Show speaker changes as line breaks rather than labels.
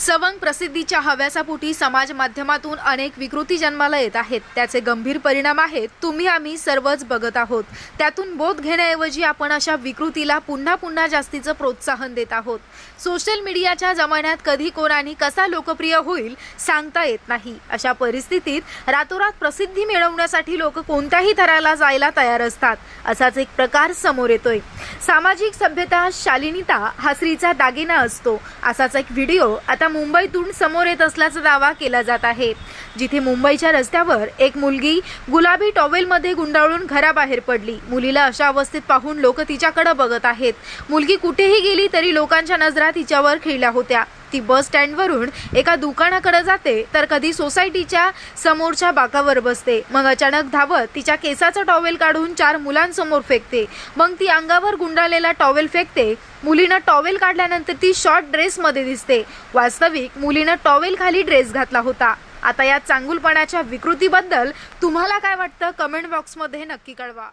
सवंग प्रसिद्धीच्या हव्यासापोटी समाज माध्यमातून अनेक विकृती जन्माला येत आहेत. त्याचे गंभीर परिणाम आहेत. तुम्ही आम्ही सर्वच बघत आहोत. त्यातून बोध घेण्याऐवजी आपण अशा विकृतीला पुन्हा पुन्हा जास्तीचं प्रोत्साहन देत आहोत. सोशल मीडियाच्या जमान्यात कधी कोणाने कसा लोकप्रिय होईल सांगता येत नाही. अशा परिस्थितीत रातोरात प्रसिद्धी मिळवण्यासाठी लोक कोणत्याही थराला जायला तयार असतात असाच एक प्रकार समोर येतोय. सामाजिक सभ्यता शालिनीता हा स्त्रीचा दागिना असतो. असाच एक व्हिडिओ आता मुंबईतून समोर येत असल्याचा दावा केला जात आहे. जिथे मुंबईच्या रस्त्यावर एक मुलगी गुलाबी टॉवेलमध्ये गुंडाळून घराबाहेर पडली. मुलीला अशा अवस्थेत पाहून लोक तिच्याकडे बघत आहेत. मुलगी कुठेही गेली तरी लोकांच्या नजरा तिच्यावर खिळल्या होत्या. ती बस स्टँडवरून एका दुकानाकडे जाते तर कधी सोसायटीच्या समोरच्या बाकावर बसते. मग अचानक धावत तिच्या केसाचा टॉवेल काढून चार मुलांसमोर फेकते. मग ती अंगावर गुंडाळलेला टॉवेल फेकते. मुलीनं टॉवेल काढल्यानंतर ती शॉर्ट ड्रेसमध्ये दिसते. वास्तविक मुलीनं टॉवेल खाली ड्रेस घातला होता. आता या चांगुलपणाच्या विकृतीबद्दल तुम्हाला काय वाटतं? कमेंट बॉक्समध्ये नक्की कळवा.